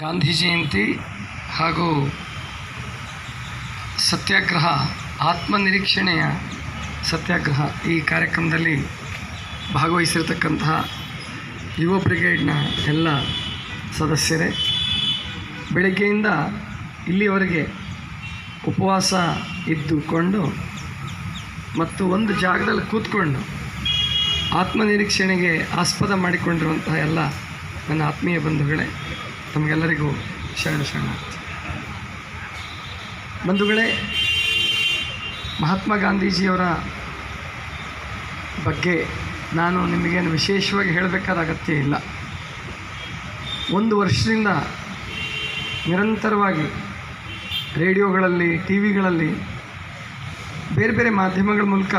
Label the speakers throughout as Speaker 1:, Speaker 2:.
Speaker 1: ಗಾಂಧಿ ಜಯಂತಿ ಹಾಗೂ ಸತ್ಯಾಗ್ರಹ, ಆತ್ಮನಿರೀಕ್ಷಣೆಯ ಸತ್ಯಾಗ್ರಹ ಈ ಕಾರ್ಯಕ್ರಮದಲ್ಲಿ ಭಾಗವಹಿಸಿರ್ತಕ್ಕಂತಹ ಯುವ ಬ್ರಿಗೇಡ್ನ ಎಲ್ಲ ಸದಸ್ಯರೇ, ಬೆಳಗ್ಗೆಯಿಂದ ಇಲ್ಲಿಯವರೆಗೆ ಉಪವಾಸ ಇದ್ದುಕೊಂಡು ಮತ್ತು ಒಂದು ಜಾಗದಲ್ಲಿ ಕೂತ್ಕೊಂಡು ಆತ್ಮನಿರೀಕ್ಷಣೆಗೆ ಆಸ್ಪದ ಮಾಡಿಕೊಂಡಿರುವಂತಹ ಎಲ್ಲ ನನ್ನ ಆತ್ಮೀಯ ಬಂಧುಗಳೇ ತಮಗೆಲ್ಲರಿಗೂ ಶರಣ ಶರಣಾರ್ಥಿ ಬಂಧುಗಳೇ, ಮಹಾತ್ಮ ಗಾಂಧೀಜಿಯವರ ಬಗ್ಗೆ ನಾನು ನಿಮಗೇನು ವಿಶೇಷವಾಗಿ ಹೇಳಬೇಕಾದ ಅಗತ್ಯ ಇಲ್ಲ. ಒಂದು ವರ್ಷದಿಂದ ನಿರಂತರವಾಗಿ ರೇಡಿಯೋಗಳಲ್ಲಿ ಟಿ ವಿಗಳಲ್ಲಿ ಬೇರೆ ಬೇರೆ ಮಾಧ್ಯಮಗಳ ಮೂಲಕ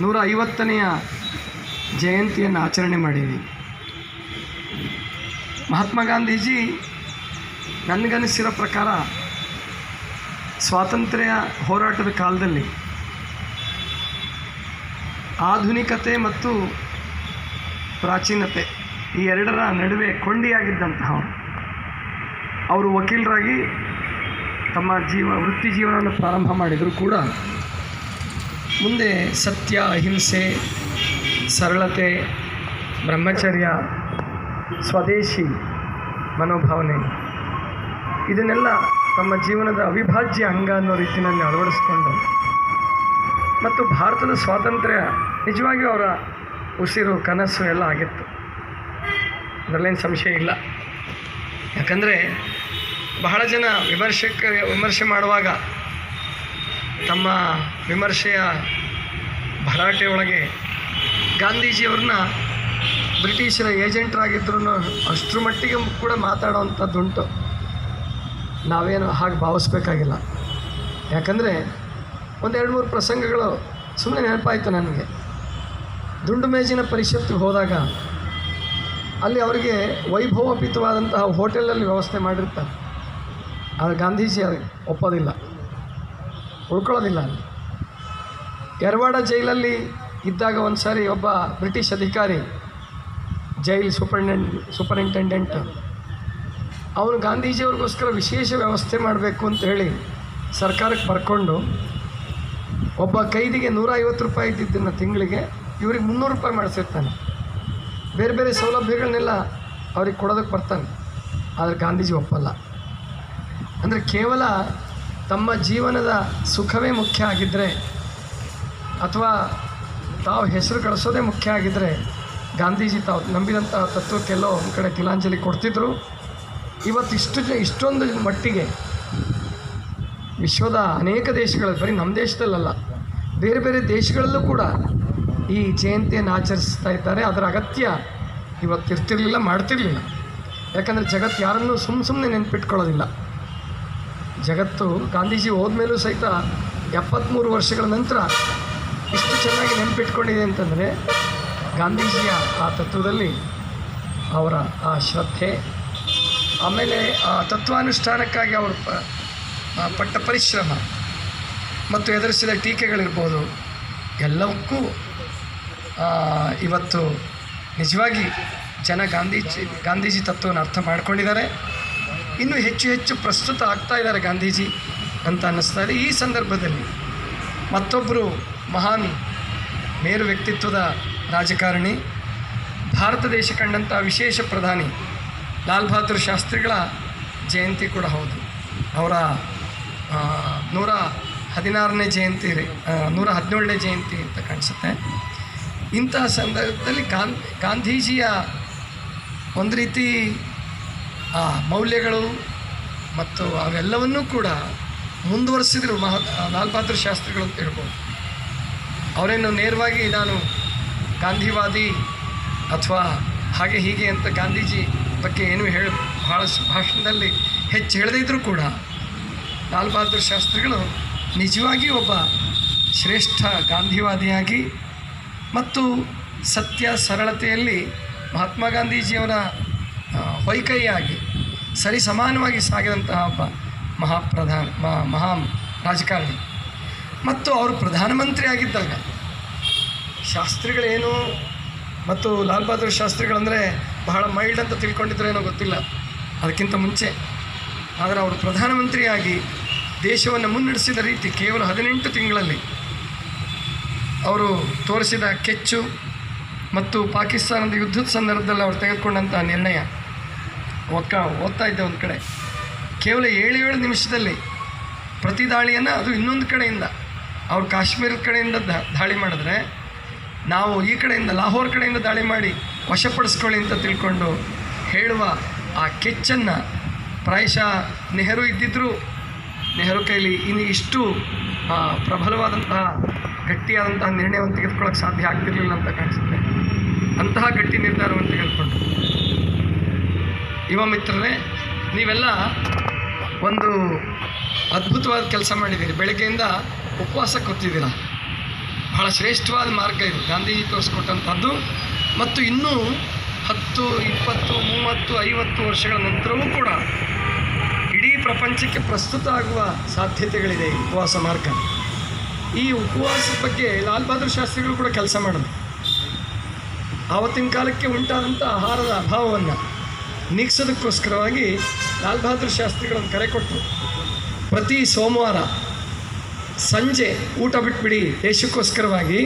Speaker 1: ನೂರ ಐವತ್ತನೆಯ ಜಯಂತಿಯನ್ನು ಆಚರಣೆ ಮಾಡಿದ್ವಿ. ಮಹಾತ್ಮ ಗಾಂಧೀಜಿ ನನಗನಿಸಿರೋ ಪ್ರಕಾರ ಸ್ವಾತಂತ್ರ್ಯ ಹೋರಾಟದ ಕಾಲದಲ್ಲಿ ಆಧುನಿಕತೆ ಮತ್ತು ಪ್ರಾಚೀನತೆ ಈ ಎರಡರ ನಡುವೆ ಕೊಂಡಿಯಾಗಿದ್ದಂತಹ ಅವರು. ವಕೀಲರಾಗಿ ತಮ್ಮ ಜೀವ, ವೃತ್ತಿ ಜೀವನವನ್ನು ಪ್ರಾರಂಭ ಮಾಡಿದರೂ ಕೂಡ ಮುಂದೆ ಸತ್ಯ, ಅಹಿಂಸೆ, ಸರಳತೆ, ಬ್ರಹ್ಮಚರ್ಯ ಸ್ವದೇಶಿ ಮನೋಭಾವನೆ. ಇದನ್ನೆಲ್ಲ ತಮ್ಮ ಜೀವನದ ಅವಿಭಾಜ್ಯ ಅಂಗ ಅನ್ನೋ ರೀತಿಯಲ್ಲಿ ಅಳವಡಿಸ್ಕೊಂಡು ಮತ್ತು ಭಾರತದ ಸ್ವಾತಂತ್ರ್ಯ ನಿಜವಾಗಿಯೂ ಅವರ ಉಸಿರು, ಕನಸು ಎಲ್ಲ ಆಗಿತ್ತು. ಅದರಲ್ಲೇನು ಸಂಶಯ ಇಲ್ಲ. ಯಾಕಂದರೆ ಬಹಳ ಜನ ವಿಮರ್ಶಕ, ವಿಮರ್ಶೆ ಮಾಡುವಾಗ ತಮ್ಮ ವಿಮರ್ಶೆಯ ಭರಾಟೆ ಒಳಗೆ ಗಾಂಧೀಜಿಯವ್ರನ್ನ ಬ್ರಿಟಿಷರ ಏಜೆಂಟ್ರಾಗಿದ್ರೂ ಅಷ್ಟರ ಮಟ್ಟಿಗೆ ಕೂಡ ಮಾತಾಡೋವಂಥದ್ದುಂಟು ನಾವೇನು ಹಾಗೆ ಭಾವಿಸ್ಬೇಕಾಗಿಲ್ಲ. ಯಾಕಂದರೆ ಒಂದೆರಡು ಮೂರು ಪ್ರಸಂಗಗಳು ಸುಮ್ಮನೆ ನೆನಪಾಯಿತು ನನಗೆ. ದುಂಡು ಮೇಜಿನ ಪರಿಷತ್ತಿಗೆ ಹೋದಾಗ ಅಲ್ಲಿ ಅವರಿಗೆ ವೈಭವೋಪಿತವಾದಂತಹ ಹೋಟೆಲಲ್ಲಿ ವ್ಯವಸ್ಥೆ ಮಾಡಿರ್ತಾರೆ. ಆದರೆ ಗಾಂಧೀಜಿ ಅವ್ರಿಗೆ ಒಪ್ಪೋದಿಲ್ಲ. ಉಳ್ಕೊಳ್ಳೋದಿಲ್ಲ ಅಲ್ಲಿ. ಯರವಾಡ ಜೈಲಲ್ಲಿ ಇದ್ದಾಗ ಒಂದು ಸಾರಿ ಒಬ್ಬ ಬ್ರಿಟಿಷ್ ಅಧಿಕಾರಿ ಜೈಲ್ ಸೂಪರಿಂಟೆಂಡ್ ಸೂಪರಿಂಟೆಂಡೆಂಟ್. ಅವನು ಗಾಂಧೀಜಿಯವ್ರಿಗೋಸ್ಕರ ವಿಶೇಷ ವ್ಯವಸ್ಥೆ ಮಾಡಬೇಕು ಅಂತ ಹೇಳಿ ಸರ್ಕಾರಕ್ಕೆ ಬರ್ಕೊಂಡು ಒಬ್ಬ ಕೈದಿಗೆ ನೂರ ಐವತ್ತು ರೂಪಾಯಿ ಇದ್ದಿದ್ದನ್ನು ತಿಂಗಳಿಗೆ ಇವ್ರಿಗೆ ಮುನ್ನೂರು ರೂಪಾಯಿ ಮಾಡಿಸಿರ್ತಾನೆ. ಬೇರೆ ಬೇರೆ ಸೌಲಭ್ಯಗಳನ್ನೆಲ್ಲ ಅವ್ರಿಗೆ ಕೊಡೋದಕ್ಕೆ ಬರ್ತಾನೆ. ಆದರೆ ಗಾಂಧೀಜಿ ಒಪ್ಪಲ್ಲ. ಅಂದರೆ ಕೇವಲ ತಮ್ಮ ಜೀವನದ ಸುಖವೇ ಮುಖ್ಯ ಆಗಿದ್ದರೆ ಅಥವಾ ತಾವು ಹೆಸರು ಗಳಿಸೋದೇ ಮುಖ್ಯ ಆಗಿದ್ದರೆ ಗಾಂಧೀಜಿ ತಾವು ನಂಬಿದಂಥ ತತ್ವಕ್ಕೆಲ್ಲೋ ಒಂದು ಕಡೆ ತಿಲಾಂಜಲಿ ಕೊಡ್ತಿದ್ರು. ಇವತ್ತು ಇಷ್ಟು ಜ ಇಷ್ಟೊಂದು ಮಟ್ಟಿಗೆ ವಿಶ್ವದ ಅನೇಕ ದೇಶಗಳಲ್ಲಿ, ಬರೀ ನಮ್ಮ ದೇಶದಲ್ಲಲ್ಲ, ಬೇರೆ ಬೇರೆ ದೇಶಗಳಲ್ಲೂ ಕೂಡ ಈ ಜಯಂತಿಯನ್ನು ಆಚರಿಸ್ತಾ ಇದ್ದಾರೆ. ಅದರ ಅಗತ್ಯ ಇವತ್ತು ಇರ್ತಿರಲಿಲ್ಲ, ಮಾಡ್ತಿರ್ಲಿಲ್ಲ. ಯಾಕಂದರೆ ಜಗತ್ತು ಯಾರನ್ನೂ ಸುಮ್ಮ ಸುಮ್ಮನೆ ನೆನ್ಪಿಟ್ಕೊಳ್ಳೋದಿಲ್ಲ. ಜಗತ್ತು ಗಾಂಧೀಜಿ ಹೋದ್ಮೇಲೂ ಸಹಿತ ಎಪ್ಪತ್ತ್ಮೂರು ವರ್ಷಗಳ ನಂತರ ಇಷ್ಟು ಚೆನ್ನಾಗಿ ನೆನ್ಪಿಟ್ಕೊಂಡಿದೆ ಅಂತಂದರೆ ಗಾಂಧೀಜಿಯ ಆ ತತ್ವದಲ್ಲಿ ಅವರ ಆ ಶ್ರದ್ಧೆ, ಆಮೇಲೆ ಆ ತತ್ವಾನುಷ್ಠಾನಕ್ಕಾಗಿ ಅವರು ಪಟ್ಟ ಪರಿಶ್ರಮ ಮತ್ತು ಎದುರಿಸಿದ ಟೀಕೆಗಳಿರ್ಬೋದು, ಎಲ್ಲವಕ್ಕೂ ಇವತ್ತು ನಿಜವಾಗಿ ಜನ ಗಾಂಧೀಜಿ ಗಾಂಧೀಜಿ ತತ್ವವನ್ನು ಅರ್ಥ ಮಾಡಿಕೊಂಡಿದ್ದಾರೆ. ಇನ್ನೂ ಹೆಚ್ಚು ಹೆಚ್ಚು ಪ್ರಸ್ತುತ ಆಗ್ತಾ ಇದ್ದಾರೆ ಗಾಂಧೀಜಿ ಅಂತ ಅನ್ನಿಸ್ತಾ ಇದೆ. ಈ ಸಂದರ್ಭದಲ್ಲಿ ಮತ್ತೊಬ್ಬರು ಮಹಾನ್ ಮೇರು ವ್ಯಕ್ತಿತ್ವದ ರಾಜಕಾರಣಿ, ಭಾರತ ದೇಶ ಕಂಡಂಥ ವಿಶೇಷ ಪ್ರಧಾನಿ ಲಾಲ್ ಬಹದ್ದೂರ್ ಶಾಸ್ತ್ರಿಗಳ ಜಯಂತಿ ಕೂಡ ಹೌದು. ಅವರ ನೂರ ಹದಿನಾರನೇ ಜಯಂತಿ ರೀ ನೂರ ಹದಿನೇಳನೇ ಜಯಂತಿ ಅಂತ ಕಾಣಿಸುತ್ತೆ. ಇಂತಹ ಸಂದರ್ಭದಲ್ಲಿ ಗಾನ್, ಗಾಂಧೀಜಿಯ ಒಂದು ರೀತಿ, ಆ, ಮೌಲ್ಯಗಳು ಮತ್ತು ಅವೆಲ್ಲವನ್ನೂ ಕೂಡ ಮುಂದುವರಿಸಿದ್ರು ಮಹ, ಲಾಲ್ ಬಹದ್ದೂರ್ ಶಾಸ್ತ್ರಿಗಳು ಅಂತ ಹೇಳ್ಬೋದು. ಅವರೇನು ನೇರವಾಗಿ ನಾನು ಗಾಂಧಿವಾದಿ ಅಥವಾ ಹಾಗೆ ಹೀಗೆ ಅಂತ ಗಾಂಧೀಜಿ ಬಗ್ಗೆ ಏನು ಹೇಳ ಬಹಳ ಭಾಷಣದಲ್ಲಿ ಹೆಚ್ಚು ಹೇಳದೇ ಇದ್ದರೂ ಕೂಡ ಲಾಲ್ ಬಹದ್ದೂರ್ ಶಾಸ್ತ್ರಿಗಳು ನಿಜವಾಗಿ ಒಬ್ಬ ಶ್ರೇಷ್ಠ ಗಾಂಧಿವಾದಿಯಾಗಿ ಮತ್ತು ಸತ್ಯ, ಸರಳತೆಯಲ್ಲಿ ಮಹಾತ್ಮ ಗಾಂಧೀಜಿಯವರ ವೈಕೈಯಾಗಿ ಸರಿ ಸಮಾನವಾಗಿ ಸಾಗಿದಂತಹ ಒಬ್ಬ ಮಹಾಪ್ರಧಾನ, ಮಹಾ ರಾಜಕಾರಣಿ. ಮತ್ತು ಅವರು ಪ್ರಧಾನಮಂತ್ರಿ ಆಗಿದ್ದಾಗ ಶಾಸ್ತ್ರಿಗಳೇನು ಮತ್ತು ಲಾಲ್ ಬಹದ್ದೂರ್ ಶಾಸ್ತ್ರಿಗಳಂದರೆ ಬಹಳ ಮೈಲ್ಡ್ ಅಂತ ತಿಳ್ಕೊಂಡಿದ್ರೇನೋ ಗೊತ್ತಿಲ್ಲ. ಅದಕ್ಕಿಂತ ಮುಂಚೆ. ಆದರೆ ಅವರು ಪ್ರಧಾನಮಂತ್ರಿಯಾಗಿ ದೇಶವನ್ನು ಮುನ್ನಡೆಸಿದ ರೀತಿ ಕೇವಲ ಹದಿನೆಂಟು ತಿಂಗಳಲ್ಲಿ ಅವರು ತೋರಿಸಿದ ಕೆಚ್ಚು ಮತ್ತು ಪಾಕಿಸ್ತಾನದ ಯುದ್ಧದ ಸಂದರ್ಭದಲ್ಲಿ ಅವರು ತೆಗೆದುಕೊಂಡಂಥ ನಿರ್ಣಯ. ಒಕ್ಕ ಓದ್ತಾ ಇದ್ದೆ ಒಂದು ಕಡೆ. ಕೇವಲ ಏಳು ಏಳು ನಿಮಿಷದಲ್ಲಿ ಪ್ರತಿ ದಾಳಿಯನ್ನು ಅದು ಇನ್ನೊಂದು ಕಡೆಯಿಂದ, ಅವರು ಕಾಶ್ಮೀರದ ಕಡೆಯಿಂದ ದಾಳಿ ಮಾಡಿದ್ರೆ ನಾವು ಈ ಕಡೆಯಿಂದ ಲಾಹೋರ್ ಕಡೆಯಿಂದ ದಾಳಿ ಮಾಡಿ ವಶಪಡಿಸ್ಕೊಳ್ಳಿ ಅಂತ ತಿಳ್ಕೊಂಡು ಹೇಳುವ ಆ ಕೆಚ್ಚನ್ನು ಪ್ರಾಯಶಃ ನೆಹರು ಇದ್ದಿದ್ದರೂ ನೆಹರು ಕೈಲಿ ಇನ್ನು ಇಷ್ಟು ಪ್ರಬಲವಾದಂತಹ ಗಟ್ಟಿಯಾದಂತಹ ನಿರ್ಣಯವನ್ನು ತೆಗೆದುಕೊಳ್ಳೋಕೆ ಸಾಧ್ಯ ಆಗ್ತಿರಲಿಲ್ಲ ಅಂತ ಕಾಣಿಸುತ್ತೆ. ಅಂತಹ ಗಟ್ಟಿ ನಿರ್ಧಾರವನ್ನು ತೆಗೆದುಕೊಂಡು. ಯುವ ಮಿತ್ರರೇ, ನೀವೆಲ್ಲ ಒಂದು ಅದ್ಭುತವಾದ ಕೆಲಸ ಮಾಡಿದ್ದೀರಿ. ಬೆಳಗ್ಗೆಯಿಂದ ಉಪವಾಸ ಕೂತಿದ್ದೀರ ಬಹಳ ಶ್ರೇಷ್ಠವಾದ ಮಾರ್ಗ ಇದು. ಗಾಂಧೀಜಿ ತೋರಿಸ್ಕೊಟ್ಟಂಥದ್ದು. ಮತ್ತು ಇನ್ನೂ ಹತ್ತು, ಇಪ್ಪತ್ತು, ಮೂವತ್ತು, ಐವತ್ತು ವರ್ಷಗಳ ನಂತರವೂ ಕೂಡ ಇಡೀ ಪ್ರಪಂಚಕ್ಕೆ ಪ್ರಸ್ತುತ ಆಗುವ ಸಾಧ್ಯತೆಗಳಿದೆ ಉಪವಾಸ ಮಾರ್ಗ. ಈ ಉಪವಾಸದ ಬಗ್ಗೆ ಲಾಲ್ ಬಹದ್ದೂರ್ ಶಾಸ್ತ್ರಿಗಳು ಕೂಡ ಕೆಲಸ ಮಾಡೋದು ಆವತ್ತಿನ ಕಾಲಕ್ಕೆ ಉಂಟಾದಂಥ ಆಹಾರದ ಅಭಾವವನ್ನು ನೀಗಿಸೋದಕ್ಕೋಸ್ಕರವಾಗಿ ಲಾಲ್ ಬಹದ್ದೂರ್ ಶಾಸ್ತ್ರಿಗಳನ್ನು ಕರೆ ಕೊಟ್ಟರು. ಪ್ರತಿ ಸೋಮವಾರ ಸಂಜೆ ಊಟ ಬಿಟ್ಬಿಡಿ, ದೇಶಕ್ಕೋಸ್ಕರವಾಗಿ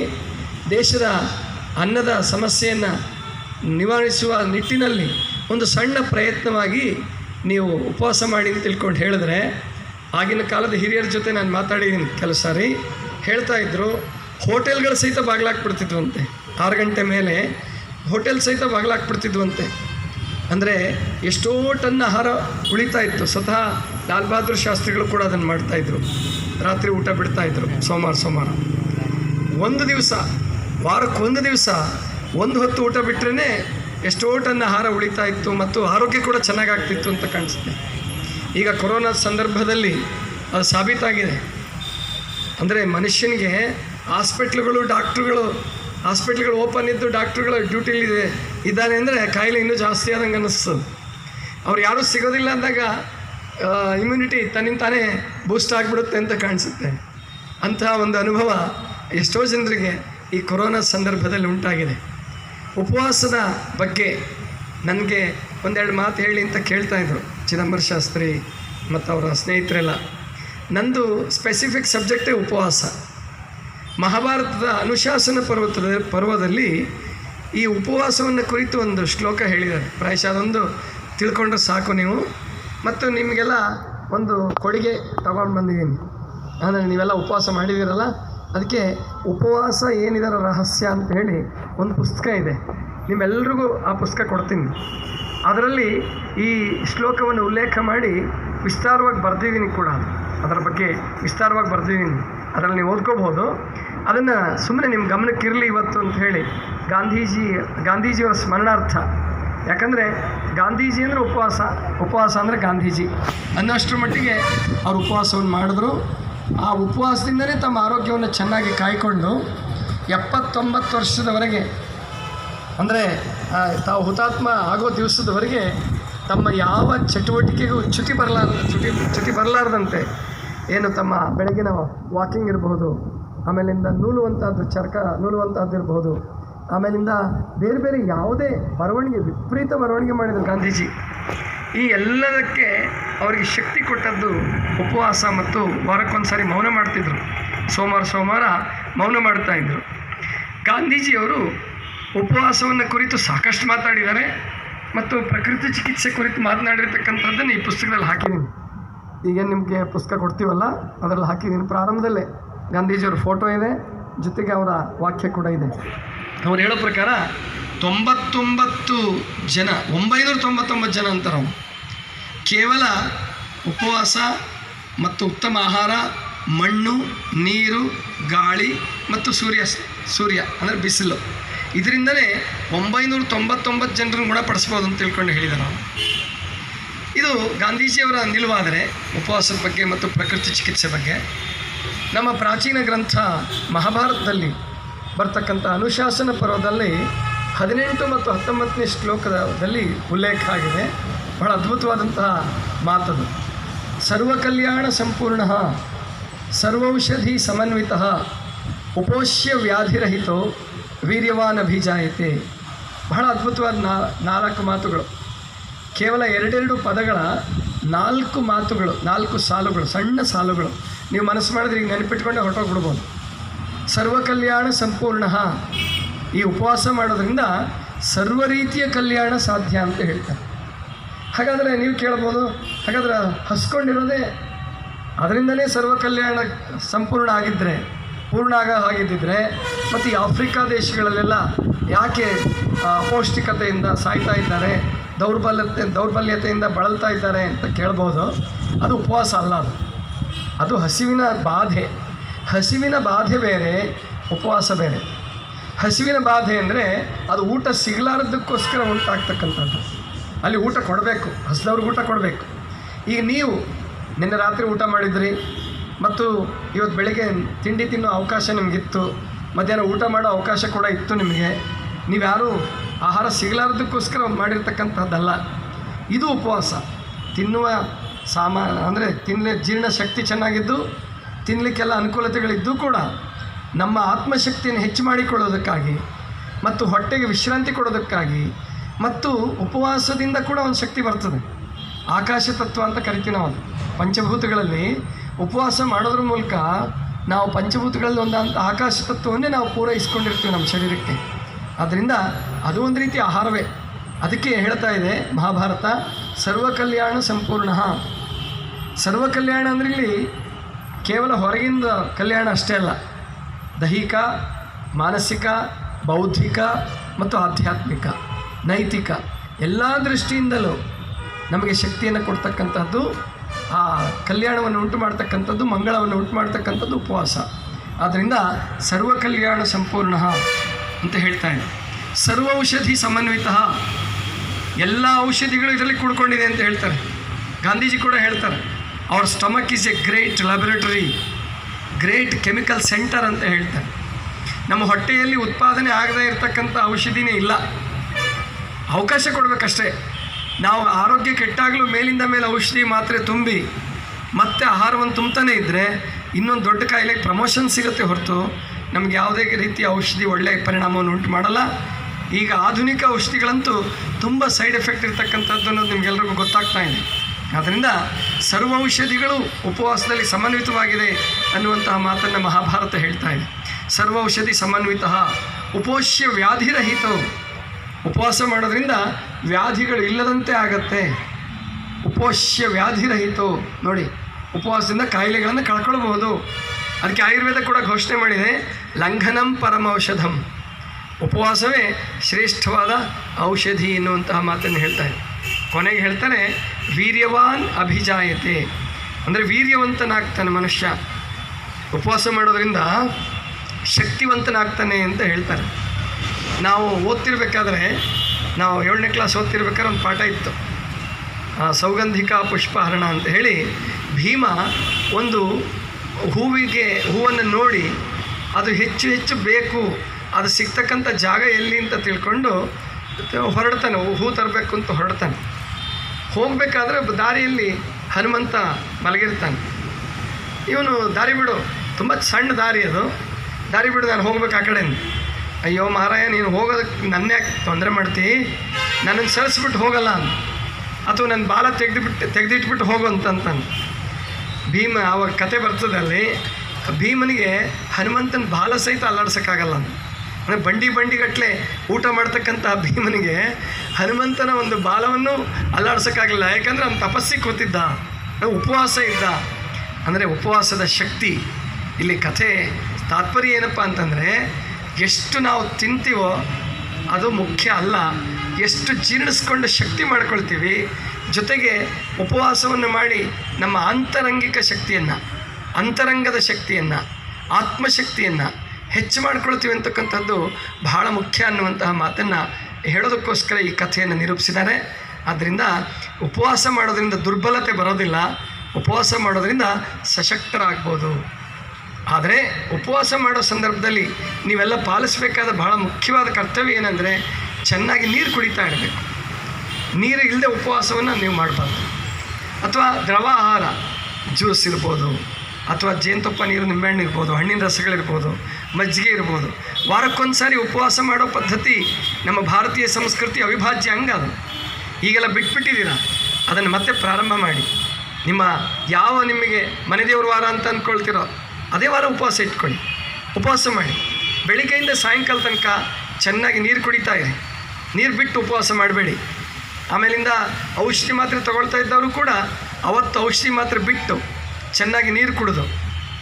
Speaker 1: ದೇಶದ ಅನ್ನದ ಸಮಸ್ಯೆಯನ್ನು ನಿವಾರಿಸುವ ನಿಟ್ಟಿನಲ್ಲಿ ಒಂದು ಸಣ್ಣ ಪ್ರಯತ್ನವಾಗಿ ನೀವು ಉಪವಾಸ ಮಾಡಿ ಅಂತ ತಿಳ್ಕೊಂಡು ಹೇಳಿದ್ರೆ, ಆಗಿನ ಕಾಲದ ಹಿರಿಯರ ಜೊತೆ ನಾನು ಮಾತಾಡಿದ್ದೀನಿ ಕೆಲವು ಸಾರಿ, ಹೇಳ್ತಾ ಇದ್ದರು ಹೋಟೆಲ್ಗಳು ಸಹಿತ ಬಾಗಿಲಾಕ್ಬಿಡ್ತಿದ್ವಂತೆ. ಆರು ಗಂಟೆ ಮೇಲೆ ಹೋಟೆಲ್ ಸಹಿತ ಬಾಗಿಲಾಕ್ಬಿಡ್ತಿದ್ವಂತೆ. ಅಂದರೆ ಎಷ್ಟೋ ಟನ್ ಆಹಾರ ಉಳಿತಾ ಇತ್ತು. ಸ್ವತಃ ಲಾಲ್ ಬಹದ್ದೂರ್ ಶಾಸ್ತ್ರಿಗಳು ಕೂಡ ಅದನ್ನು ಮಾಡ್ತಾಯಿದ್ರು ರಾತ್ರಿ ಊಟ ಬಿಡ್ತಾಯಿದ್ರು ಸೋಮವಾರ ಸೋಮವಾರ. ಒಂದು ದಿವಸ, ವಾರಕ್ಕೆ ಒಂದು ದಿವಸ, ಒಂದು ಹೊತ್ತು ಊಟ ಬಿಟ್ಟರೆ ಎಷ್ಟೋ ಟನ್ ಆಹಾರ ಉಳಿತಾ ಇತ್ತು ಮತ್ತು ಆರೋಗ್ಯ ಕೂಡ ಚೆನ್ನಾಗಾಗ್ತಿತ್ತು ಅಂತ ಕಾಣಿಸುತ್ತೆ. ಈಗ ಕೊರೋನಾ ಸಂದರ್ಭದಲ್ಲಿ ಅದು ಸಾಬೀತಾಗಿದೆ. ಅಂದರೆ ಮನುಷ್ಯನಿಗೆ ಹಾಸ್ಪಿಟ್ಲ್ಗಳು, ಡಾಕ್ಟ್ರುಗಳು, ಹಾಸ್ಪಿಟ್ಲ್ಗಳು ಓಪನ್ ಇದ್ದು ಡಾಕ್ಟ್ರುಗಳು ಡ್ಯೂಟಿಲಿದೆ ಇದ್ದಾರೆ ಅಂದರೆ ಕಾಯಿಲೆ ಇನ್ನೂ ಜಾಸ್ತಿ ಆದಂಗೆ ಅನ್ನಿಸ್ತದೆ. ಅವ್ರು ಯಾರೂ ಸಿಗೋದಿಲ್ಲ ಅಂದಾಗ ಇಮ್ಯುನಿಟಿ ತನ್ನಿಂದ ತಾನೇ ಬೂಸ್ಟ್ ಆಗಿಬಿಡುತ್ತೆ ಅಂತ ಕಾಣಿಸುತ್ತೆ. ಅಂತಹ ಒಂದು ಅನುಭವ ಎಷ್ಟೋ ಜನರಿಗೆ ಈ ಕೊರೋನಾ ಸಂದರ್ಭದಲ್ಲಿ ಉಂಟಾಗಿದೆ. ಉಪವಾಸದ ಬಗ್ಗೆ ನನಗೆ ಒಂದೆರಡು ಮಾತು ಹೇಳಿ ಅಂತ ಕೇಳ್ತಾ ಇದ್ರು ಚಿದಂಬರ ಶಾಸ್ತ್ರಿ ಮತ್ತು ಅವರ ಸ್ನೇಹಿತರೆಲ್ಲ. ನಂದು ಸ್ಪೆಸಿಫಿಕ್ ಸಬ್ಜೆಕ್ಟೇ ಉಪವಾಸ. ಮಹಾಭಾರತದ ಅನುಶಾಸನ ಪರ್ವತದ ಪರ್ವದಲ್ಲಿ ಈ ಉಪವಾಸವನ್ನು ಕುರಿತು ಒಂದು ಶ್ಲೋಕ ಹೇಳಿದ್ದಾರೆ. ಪ್ರಾಯಶಃ ಅದೊಂದು ತಿಳ್ಕೊಂಡ್ರೆ ಸಾಕು ನೀವು. ಮತ್ತು ನಿಮಗೆಲ್ಲ ಒಂದು ಕೊಡುಗೆ ತಗೊಂಡು ಬಂದಿದ್ದೀನಿ. ಅಂದರೆ ನೀವೆಲ್ಲ ಉಪವಾಸ ಮಾಡಿದ್ದೀರಲ್ಲ, ಅದಕ್ಕೆ ಉಪವಾಸ ಏನಿದರ ರಹಸ್ಯ ಅಂತ ಹೇಳಿ ಒಂದು ಪುಸ್ತಕ ಇದೆ. ನಿಮ್ಮೆಲ್ರಿಗೂ ಆ ಪುಸ್ತಕ ಕೊಡ್ತೀನಿ. ಅದರಲ್ಲಿ ಈ ಶ್ಲೋಕವನ್ನು ಉಲ್ಲೇಖ ಮಾಡಿ ವಿಸ್ತಾರವಾಗಿ ಬರೆದಿದ್ದೀನಿ ಕೂಡ. ಅದರ ಬಗ್ಗೆ ವಿಸ್ತಾರವಾಗಿ ಬರೆದಿದ್ದೀನಿ. ಅದರಲ್ಲಿ ನೀವು ಓದ್ಕೋಬೋದು ಅದನ್ನು ಸುಮ್ಮನೆ ನಿಮ್ಮ ಗಮನಕ್ಕಿರಲಿ ಇವತ್ತು ಅಂತ ಹೇಳಿ ಗಾಂಧೀಜಿ, ಗಾಂಧೀಜಿಯವರ ಸ್ಮರಣಾರ್ಥ. ಯಾಕಂದರೆ ಗಾಂಧೀಜಿ ಅಂದರೆ ಉಪವಾಸ ಉಪವಾಸ ಅಂದರೆ ಗಾಂಧೀಜಿ. ಅನ್ನೋಷ್ಟರ ಮಟ್ಟಿಗೆ ಅವರು ಉಪವಾಸವನ್ನು ಮಾಡಿದ್ರು. ಆ ಉಪವಾಸದಿಂದಲೇ ತಮ್ಮ ಆರೋಗ್ಯವನ್ನು ಚೆನ್ನಾಗಿ ಕಾಯ್ಕೊಂಡು ಎಪ್ಪತ್ತೊಂಬತ್ತು ವರ್ಷದವರೆಗೆ, ಅಂದರೆ ತಾವು ಹುತಾತ್ಮ ಆಗೋ ದಿವಸದವರೆಗೆ ತಮ್ಮ ಯಾವ ಚಟುವಟಿಕೆಗೂ ಚ್ಯುತಿ ಬರಲಾರ, ಚ್ಯುತಿ ಚ್ಯುತಿ ಬರಲಾರ್ದಂತೆ ಏನು ತಮ್ಮ ಬೆಳಗಿನ ವಾಕಿಂಗ್ ಇರಬಹುದು, ಆಮೇಲಿಂದ ನೂಲುವಂಥದ್ದು ಚರ್ಕ ನೂಲುವಂಥದ್ದು ಇರಬಹುದು ಆಮೇಲಿಂದ ಬೇರೆ ಬೇರೆ ಯಾವುದೇ ಬರವಣಿಗೆ, ವಿಪರೀತ ಬರವಣಿಗೆ ಮಾಡಿದರು ಗಾಂಧೀಜಿ. ಈ ಎಲ್ಲದಕ್ಕೆ ಅವರಿಗೆ ಶಕ್ತಿ ಕೊಟ್ಟದ್ದು ಉಪವಾಸ ಮತ್ತು ವಾರಕ್ಕೊಂದ್ಸಾರಿ ಮೌನ ಮಾಡ್ತಿದ್ರು. ಸೋಮವಾರ ಸೋಮವಾರ ಮೌನ ಮಾಡ್ತಾಯಿದ್ರು ಗಾಂಧೀಜಿಯವರು ಉಪವಾಸವನ್ನು ಕುರಿತು ಸಾಕಷ್ಟು ಮಾತಾಡಿದ್ದಾರೆ ಮತ್ತು ಪ್ರಕೃತಿ ಚಿಕಿತ್ಸೆ ಕುರಿತು ಮಾತನಾಡಿರ್ತಕ್ಕಂಥದ್ದನ್ನು ಈ ಪುಸ್ತಕದಲ್ಲಿ ಹಾಕಿದ್ದೀನಿ. ಈಗ ನಿಮಗೆ ಪುಸ್ತಕ ಕೊಡ್ತೀವಲ್ಲ, ಅದರಲ್ಲಿ ಹಾಕಿದ್ದೀನಿ ಪ್ರಾರಂಭದಲ್ಲೇ. ಗಾಂಧೀಜಿಯವ್ರ ಫೋಟೋ ಇದೆ, ಜೊತೆಗೆ ಅವರ ವಾಕ್ಯ ಕೂಡ ಇದೆ. ಅವ್ರು ಹೇಳೋ ಪ್ರಕಾರ ತೊಂಬತ್ತೊಂಬತ್ತು ಜನ ಒಂಬೈನೂರ ತೊಂಬತ್ತೊಂಬತ್ತು ಜನ ಅಂತಾರೆ ಅವರು ಕೇವಲ ಉಪವಾಸ ಮತ್ತು ಉತ್ತಮ ಆಹಾರ, ಮಣ್ಣು, ನೀರು, ಗಾಳಿ ಮತ್ತು ಸೂರ್ಯ ಸೂರ್ಯ ಅಂದರೆ ಬಿಸಿಲು. ಇದರಿಂದಲೇ ಒಂಬೈನೂರ ತೊಂಬತ್ತೊಂಬತ್ತು ಜನರನ್ನು ಗುಣಪಡಿಸ್ಬೋದು ಅಂತ ತಿಳ್ಕೊಂಡು ಹೇಳಿದ್ದಾರೆ ಅವರು ಇದು ಗಾಂಧೀಜಿಯವರ ನಿಲುವಾದರೆ ಉಪವಾಸದ ಬಗ್ಗೆ ಮತ್ತು ಪ್ರಕೃತಿ ಚಿಕಿತ್ಸೆ ಬಗ್ಗೆ. ನಮ್ಮ ಪ್ರಾಚೀನ ಗ್ರಂಥ ಮಹಾಭಾರತದಲ್ಲಿ ಬರ್ತಕ್ಕಂಥ ಅನುಶಾಸನ ಪರ್ವದಲ್ಲಿ ಹದಿನೆಂಟು ಮತ್ತು ಹತ್ತೊಂಬತ್ತನೇ ಶ್ಲೋಕದಲ್ಲಿ ಉಲ್ಲೇಖ ಆಗಿದೆ. ಬಹಳ ಅದ್ಭುತವಾದಂತಹ ಮಾತದು. ಸರ್ವಕಲ್ಯಾಣ ಸಂಪೂರ್ಣ ಸರ್ವೌಷಧಿ ಸಮನ್ವಿತ ಉಪೋಷ್ಯ ವ್ಯಾಧಿರಹಿತೋ ವೀರ್ಯವಾನ ಅಭಿಜಾಯತೆ. ಬಹಳ ಅದ್ಭುತವಾದ ನಾಲ್ಕು ಮಾತುಗಳು. ಕೇವಲ ಎರಡೆರಡು ಪದಗಳ ನಾಲ್ಕು ಮಾತುಗಳು, ನಾಲ್ಕು ಸಾಲುಗಳು, ಸಣ್ಣ ಸಾಲುಗಳು. ನೀವು ಮನಸ್ಸು ಮಾಡಿದ್ರೆ ಈಗ ನೆನಪಿಟ್ಕೊಂಡೆ ಹೊರಟೋಗ್ಬಿಡ್ಬೋದು. ಸರ್ವ ಕಲ್ಯಾಣ ಸಂಪೂರ್ಣ ಈ ಉಪವಾಸ ಮಾಡೋದ್ರಿಂದ ಸರ್ವ ರೀತಿಯ ಕಲ್ಯಾಣ ಸಾಧ್ಯ ಅಂತ ಹೇಳ್ತಾರೆ. ಹಾಗಾದರೆ ನೀವು ಕೇಳ್ಬೋದು, ಹಾಗಾದ್ರೆ ಹಸ್ಕೊಂಡಿರೋದೇ ಅದರಿಂದಲೇ ಸರ್ವ ಕಲ್ಯಾಣ ಸಂಪೂರ್ಣ ಆಗಿದ್ದರೆ ಪೂರ್ಣ ಆಗ ಆಗಿದ್ದಿದ್ರೆ, ಮತ್ತು ಈ ಆಫ್ರಿಕಾ ದೇಶಗಳಲ್ಲೆಲ್ಲ ಯಾಕೆ ಅಪೌಷ್ಟಿಕತೆಯಿಂದ ಸಾಯ್ತಾ ಇದ್ದಾರೆ, ದೌರ್ಬಲ್ಯತೆ, ದೌರ್ಬಲ್ಯತೆಯಿಂದ ಬಳಲ್ತಾ ಇದ್ದಾರೆ ಅಂತ ಕೇಳ್ಬೋದು. ಅದು ಉಪವಾಸ ಅಲ್ಲ ಅದು. ಅದು ಹಸಿವಿನ ಬಾಧೆ. ಹಸಿವಿನ ಬಾಧೆ ಬೇರೆ, ಉಪವಾಸ ಬೇರೆ. ಹಸಿವಿನ ಬಾಧೆ ಅಂದರೆ ಅದು ಊಟ ಸಿಗಲಾರದಕ್ಕೋಸ್ಕರ ಉಂಟಾಗ್ತಕ್ಕಂಥದ್ದು. ಅಲ್ಲಿ ಊಟ ಕೊಡಬೇಕು, ಹಸಿದವ್ರಿಗೆ ಊಟ ಕೊಡಬೇಕು. ಈಗ ನೀವು ನಿನ್ನೆ ರಾತ್ರಿ ಊಟ ಮಾಡಿದ್ರಿ, ಮತ್ತು ಇವತ್ತು ಬೆಳಗ್ಗೆ ತಿಂಡಿ ತಿನ್ನೋ ಅವಕಾಶ ನಿಮಗಿತ್ತು, ಮಧ್ಯಾಹ್ನ ಊಟ ಮಾಡೋ ಅವಕಾಶ ಕೂಡ ಇತ್ತು ನಿಮಗೆ. ನೀವ್ಯಾರೂ ಆಹಾರ ಸಿಗಲಾರದಕ್ಕೋಸ್ಕರ ಮಾಡಿರ್ತಕ್ಕಂಥದ್ದಲ್ಲ. ಇದು ಉಪವಾಸ. ತಿನ್ನುವ ಸಾಮಾ ಅಂದರೆ ತಿನ್ನಲೇ ಜೀರ್ಣ ಶಕ್ತಿ ಚೆನ್ನಾಗಿದ್ದು ತಿನ್ನಲಿಕ್ಕೆಲ್ಲ ಅನುಕೂಲತೆಗಳಿದ್ದು ಕೂಡ ನಮ್ಮ ಆತ್ಮಶಕ್ತಿಯನ್ನು ಹೆಚ್ಚು ಮಾಡಿಕೊಳ್ಳೋದಕ್ಕಾಗಿ ಮತ್ತು ಹೊಟ್ಟೆಗೆ ವಿಶ್ರಾಂತಿ ಕೊಡೋದಕ್ಕಾಗಿ ಮತ್ತು ಉಪವಾಸದಿಂದ ಕೂಡ ಒಂದು ಶಕ್ತಿ ಬರ್ತದೆ. ಆಕಾಶ ತತ್ವ ಅಂತ ಕರಿತೀವಿ ನಾವು ಅದು. ಪಂಚಭೂತಗಳಲ್ಲಿ ಉಪವಾಸ ಮಾಡೋದ್ರ ಮೂಲಕ ನಾವು ಪಂಚಭೂತಗಳಲ್ಲಿ ಒಂದಂತ ಆಕಾಶ ತತ್ವವನ್ನೇ ನಾವು ಪೂರೈಸ್ಕೊಂಡಿರ್ತೀವಿ ನಮ್ಮ ಶರೀರಕ್ಕೆ. ಆದ್ದರಿಂದ ಅದು ಒಂದು ರೀತಿ ಆಹಾರವೇ. ಅದಕ್ಕೆ ಹೇಳ್ತಾ ಇದೆ ಮಹಾಭಾರತ ಸರ್ವಕಲ್ಯಾಣ ಸಂಪೂರ್ಣ. ಸರ್ವಕಲ್ಯಾಣ ಅಂದರೆ ಇಲ್ಲಿ ಕೇವಲ ಹೊರಗಿಂದ ಕಲ್ಯಾಣ ಅಷ್ಟೇ ಅಲ್ಲ, ದೈಹಿಕ, ಮಾನಸಿಕ, ಬೌದ್ಧಿಕ ಮತ್ತು ಆಧ್ಯಾತ್ಮಿಕ, ನೈತಿಕ ಎಲ್ಲ ದೃಷ್ಟಿಯಿಂದಲೂ ನಮಗೆ ಶಕ್ತಿಯನ್ನು ಕೊಡ್ತಕ್ಕಂಥದ್ದು ಆ ಕಲ್ಯಾಣವನ್ನು ಉಂಟು ಮಾಡ್ತಕ್ಕಂಥದ್ದು, ಮಂಗಳವನ್ನು ಉಂಟು ಮಾಡ್ತಕ್ಕಂಥದ್ದು ಉಪವಾಸ. ಆದ್ದರಿಂದ ಸರ್ವ ಕಲ್ಯಾಣ ಸಂಪೂರ್ಣ ಅಂತ ಹೇಳ್ತಾ ಸರ್ವ ಔಷಧಿ ಸಮನ್ವಿತ ಎಲ್ಲ ಔಷಧಿಗಳು ಇದರಲ್ಲಿ ಕೂಡ್ಕೊಂಡಿದೆ ಅಂತ ಹೇಳ್ತಾರೆ. ಗಾಂಧೀಜಿ ಕೂಡ ಹೇಳ್ತಾರೆ. ಅವ್ರ stomach is a great laboratory great chemical centre ಅಂತ ಹೇಳ್ತಾರೆ. ನಮ್ಮ ಹೊಟ್ಟೆಯಲ್ಲಿ ಉತ್ಪಾದನೆ ಆಗದೇ ಇರತಕ್ಕಂಥ ಔಷಧಿನೇ ಇಲ್ಲ. ಅವಕಾಶ ಕೊಡಬೇಕಷ್ಟೇ. ನಾವು ಆರೋಗ್ಯ ಕೆಟ್ಟಾಗಲೂ ಮೇಲಿಂದ ಮೇಲೆ ಔಷಧಿ ಮಾತ್ರೆ ತುಂಬಿ, ಮತ್ತೆ ಆಹಾರವನ್ನು ತುಂಬ್ತಾನೆ ಇದ್ದರೆ ಇನ್ನೊಂದು ದೊಡ್ಡ ಕಾಯಿಲೆಗೆ ಪ್ರಮೋಷನ್ ಸಿಗುತ್ತೆ ಹೊರತು ನಮ್ಗೆ ಯಾವುದೇ ರೀತಿಯ ಔಷಧಿ ಒಳ್ಳೆಯ ಪರಿಣಾಮವನ್ನು ಉಂಟು ಮಾಡಲ್ಲ. ಈಗ ಆಧುನಿಕ ಔಷಧಿಗಳಂತೂ ತುಂಬ ಸೈಡ್ ಎಫೆಕ್ಟ್ ಇರ್ತಕ್ಕಂಥದ್ದು ಅನ್ನೋದು ನಿಮಗೆಲ್ರಿಗೂ ಗೊತ್ತಾಗ್ತಾ ಇದೆ. ಆದ್ದರಿಂದ ಸರ್ವ ಔಷಧಿಗಳು ಉಪವಾಸದಲ್ಲಿ ಸಮನ್ವಿತವಾಗಿದೆ ಅನ್ನುವಂತಹ ಮಾತನ್ನು ಮಹಾಭಾರತ ಹೇಳ್ತಾ ಇದೆ. ಸರ್ವೌಷಧಿ ಸಮನ್ವಿತ ಉಪೋಷ್ಯ ವ್ಯಾಧಿರಹಿತವು ಉಪವಾಸ ಮಾಡೋದ್ರಿಂದ ವ್ಯಾಧಿಗಳು ಇಲ್ಲದಂತೆ ಆಗತ್ತೆ. ಉಪೋಷ್ಯ ವ್ಯಾಧಿರಹಿತವು ನೋಡಿ, ಉಪವಾಸದಿಂದ ಕಾಯಿಲೆಗಳನ್ನು ಕಳ್ಕೊಳ್ಬಹುದು. ಅದಕ್ಕೆ ಆಯುರ್ವೇದ ಕೂಡ ಘೋಷಣೆ ಮಾಡಿದೆ, ಲಂಘನಂ ಪರಮೌಷಧಂ ಉಪವಾಸವೇ ಶ್ರೇಷ್ಠವಾದ ಔಷಧಿ ಎನ್ನುವಂತಹ ಮಾತನ್ನು ಹೇಳ್ತಾರೆ ಕೊನೆಗೆ ಹೇಳ್ತಾನೆ, ವೀರ್ಯವಾನ್ ಅಭಿಜಾಯತೆ. ಅಂದರೆ ವೀರ್ಯವಂತನಾಗ್ತಾನೆ ಮನುಷ್ಯ. ಉಪವಾಸ ಮಾಡೋದ್ರಿಂದ ಶಕ್ತಿವಂತನಾಗ್ತಾನೆ ಅಂತ ಹೇಳ್ತಾರೆ. ನಾವು ಓದ್ತಿರ್ಬೇಕಾದ್ರೆ, ನಾವು ಏಳನೇ ಕ್ಲಾಸ್ ಓದ್ತಿರ್ಬೇಕಾದ್ರೆ ಒಂದು ಪಾಠ ಇತ್ತು. ಸೌಗಂಧಿಕ ಪುಷ್ಪಹರಣ ಅಂತ ಹೇಳಿ ಭೀಮ ಒಂದು ಹೂವಿಗೆ, ಹೂವನ್ನು ನೋಡಿ ಅದು ಹೆಚ್ಚು ಹೆಚ್ಚು ಬೇಕು, ಅದು ಸಿಗ್ತಕ್ಕಂಥ ಜಾಗ ಎಲ್ಲಿ ಅಂತ ತಿಳ್ಕೊಂಡು ಹೊರಡ್ತಾನೆ, ಹೂ ತರಬೇಕು ಅಂತ ಹೊರಡ್ತಾನೆ. ಹೋಗಬೇಕಾದ್ರೆ ದಾರಿಯಲ್ಲಿ ಹನುಮಂತ ಮಲಗಿರ್ತಾನೆ. ಇವನು ದಾರಿ ಬಿಡು. ತುಂಬ ಸಣ್ಣ ದಾರಿ ಅದು. ದಾರಿ ಬಿಡು, ನಾನು ಹೋಗ್ಬೇಕು ಆ ಕಡೆ ಅಯ್ಯೋ ಮಹಾರಾಯ, ನೀನು ಹೋಗೋದಕ್ಕೆ ನನ್ನ ತೊಂದರೆ ಮಾಡ್ತೀ? ನನ್ನನ್ನು ಸರಿಸ್ಬಿಟ್ಟು ಹೋಗಲ್ಲ ಅಂತ ಅಥವಾ ನನ್ನ ಬಾಲ ತೆಗೆದುಬಿಟ್ಟು ತೆಗೆದಿಟ್ಬಿಟ್ಟು ಹೋಗು ಅಂತಂತಾನೆ ಭೀಮ, ಆವಾಗ ಕತೆ ಬರ್ತದೆ ಅಲ್ಲಿ. ಭೀಮನಿಗೆ ಹನುಮಂತನ ಬಾಲ ಸಹಿತ ಅಲ್ಲಾಡ್ಸೋಕ್ಕಾಗಲ್ಲ ಅಂತ ಅಂದರೆ ಬಂಡಿ ಬಂಡಿಗಟ್ಟಲೆ ಊಟ ಮಾಡ್ತಕ್ಕಂಥ ಭೀಮನಿಗೆ ಹನುಮಂತನ ಒಂದು ಬಾಲವನ್ನು ಅಲ್ಲಾಡ್ಸೋಕ್ಕಾಗಲಿಲ್ಲ. ಯಾಕಂದರೆ ಅವನು ತಪಸ್ಸಿಗೆ ಕೂತಿದ್ದ ಉಪವಾಸ ಇದ್ದ. ಅಂದರೆ ಉಪವಾಸದ ಶಕ್ತಿ. ಇಲ್ಲಿ ಕಥೆ ತಾತ್ಪರ್ಯ ಏನಪ್ಪ ಅಂತಂದರೆ, ಎಷ್ಟು ನಾವು ತಿಂತೀವೋ ಅದು ಮುಖ್ಯ ಅಲ್ಲ. ಎಷ್ಟು ಜೀರ್ಣಿಸ್ಕೊಂಡು ಶಕ್ತಿ ಮಾಡ್ಕೊಳ್ತೀವಿ, ಜೊತೆಗೆ ಉಪವಾಸವನ್ನು ಮಾಡಿ ನಮ್ಮ ಆಂತರಂಗಿಕ ಶಕ್ತಿಯನ್ನು, ಅಂತರಂಗದ ಶಕ್ತಿಯನ್ನು, ಆತ್ಮಶಕ್ತಿಯನ್ನು ಹೆಚ್ಚು ಮಾಡ್ಕೊಳ್ತೀವಿ ಅಂತಕ್ಕಂಥದ್ದು ಬಹಳ ಮುಖ್ಯ ಅನ್ನುವಂತಹ ಮಾತನ್ನು ಹೇಳೋದಕ್ಕೋಸ್ಕರ ಈ ಕಥೆಯನ್ನು ನಿರೂಪಿಸಿದ್ದಾರೆ. ಆದ್ದರಿಂದ ಉಪವಾಸ ಮಾಡೋದರಿಂದ ದುರ್ಬಲತೆ ಬರೋದಿಲ್ಲ. ಉಪವಾಸ ಮಾಡೋದರಿಂದ ಸಶಕ್ತರಾಗ್ಬೋದು. ಆದರೆ ಉಪವಾಸ ಮಾಡೋ ಸಂದರ್ಭದಲ್ಲಿ ನೀವೆಲ್ಲ ಪಾಲಿಸಬೇಕಾದ ಬಹಳ ಮುಖ್ಯವಾದ ಕರ್ತವ್ಯ ಏನಂದರೆ ಚೆನ್ನಾಗಿ ನೀರು ಕುಡಿತಾ ಇರಬೇಕು. ನೀರು ಇಲ್ಲದೆ ಉಪವಾಸವನ್ನು ನೀವು ಮಾಡಬಾರ್ದು. ಅಥವಾ ದ್ರವ ಆಹಾರ, ಜ್ಯೂಸ್ ಇರ್ಬೋದು. ಅಥವಾ ಜೇನುತುಪ್ಪ ನೀರು ನಿಂಬೆಹಣ್ಣು ಇರ್ಬೋದು, ಹಣ್ಣಿನ ರಸಗಳಿರ್ಬೋದು ಮಜ್ಜಿಗೆ ಇರ್ಬೋದು. ವಾರಕ್ಕೊಂದು ಸಾರಿ ಉಪವಾಸ ಮಾಡೋ ಪದ್ಧತಿ ನಮ್ಮ ಭಾರತೀಯ ಸಂಸ್ಕೃತಿ ಅವಿಭಾಜ್ಯ ಅಂಗ ಅದು. ಈಗೆಲ್ಲ ಬಿಟ್ಬಿಟ್ಟಿದ್ದೀರಾ? ಅದನ್ನು ಮತ್ತೆ ಪ್ರಾರಂಭ ಮಾಡಿ. ನಿಮ್ಮ ಯಾವ ನಿಮಗೆ ಮನೆ ದೇವ್ರ ವಾರ ಅಂತ ಅಂದ್ಕೊಳ್ತಿರೋ, ಅದೇ ವಾರ ಉಪವಾಸ ಇಟ್ಕೊಳ್ಳಿ. ಉಪವಾಸ ಮಾಡಿ. ಬೆಳಿಗ್ಗೆಯಿಂದ ಸಾಯಂಕಾಲ ತನಕ ಚೆನ್ನಾಗಿ ನೀರು ಕುಡಿತಾ ಇರಿ. ನೀರು ಬಿಟ್ಟು ಉಪವಾಸ ಮಾಡಬೇಡಿ. ಆಮೇಲಿಂದ ಔಷಧಿ ಮಾತ್ರೆ ತಗೊಳ್ತಾ ಇದ್ದವರು ಕೂಡ ಅವತ್ತು ಔಷಧಿ ಮಾತ್ರೆ ಬಿಟ್ಟು ಚೆನ್ನಾಗಿ ನೀರು ಕುಡಿದು,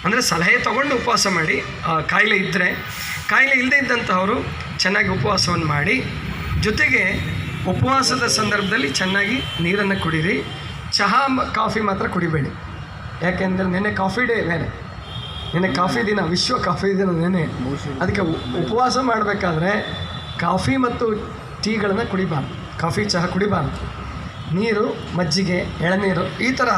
Speaker 1: ಅಂದರೆ ಸಲಹೆ ತೊಗೊಂಡು ಉಪವಾಸ ಮಾಡಿ ಕಾಯಿಲೆ ಇದ್ದರೆ ಕಾಯಿಲೆ ಇಲ್ಲದೇ ಇದ್ದಂಥವರು ಚೆನ್ನಾಗಿ ಉಪವಾಸವನ್ನು ಮಾಡಿ, ಜೊತೆಗೆ ಉಪವಾಸದ ಸಂದರ್ಭದಲ್ಲಿ ಚೆನ್ನಾಗಿ ನೀರನ್ನು ಕುಡೀರಿ, ಚಹಾ ಕಾಫಿ ಮಾತ್ರ ಕುಡಿಬೇಡಿ. ಯಾಕೆಂದರೆ ನೆನ್ನೆ ಕಾಫಿ ಡೇ ಬೇರೆ ನೆನ್ನೆ ಕಾಫಿ ದಿನ, ವಿಶ್ವ ಕಾಫಿ ದಿನ ನೆನೆ ಅದಕ್ಕೆ ಉಪವಾಸ ಮಾಡಬೇಕಾದ್ರೆ ಕಾಫಿ ಮತ್ತು ಟೀಗಳನ್ನು ಕುಡಿಬಾರ್ದು, ಕಾಫಿ, ಚಹಾ ಕುಡಿಬಾರ್ದು. ನೀರು, ಮಜ್ಜಿಗೆ, ಎಳನೀರು, ಈ ಥರ